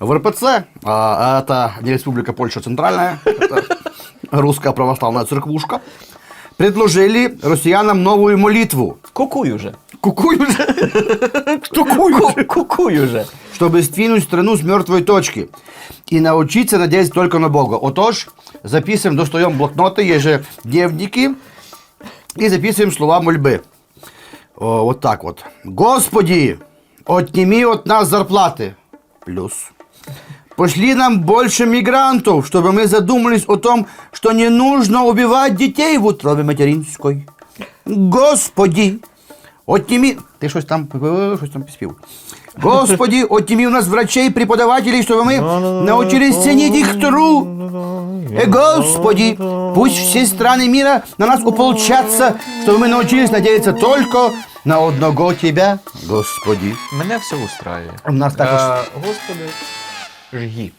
в РПЦ, а это не Республика Польша Центральная, это русская православная церквушка, предложили россиянам новую молитву. Кукуй уже. Кукуй уже. Ку- Кукуй уже. чтобы сдвинуть страну с мертвой точки и научиться надеяться только на Бога. Отож, записываем, достаем блокноты, ежедневники и записываем слова мольбы. О, вот так вот. Господи, отними от нас зарплаты. Плюс. Пошли нам больше мигрантов, чтобы мы задумались о том, что не нужно убивать детей в утробе материнской. Господи, отними... Ти щось там, щось там спів. Господи, отними у нас врачей, преподавателей, чтобы мы научились ценить их труд. Э, Господи, пусть все страны мира на нас ополчатся, чтобы мы научились надеяться только на одного Тебя, Господи. Мене все устраює. У нас також Е, Господи, жгі.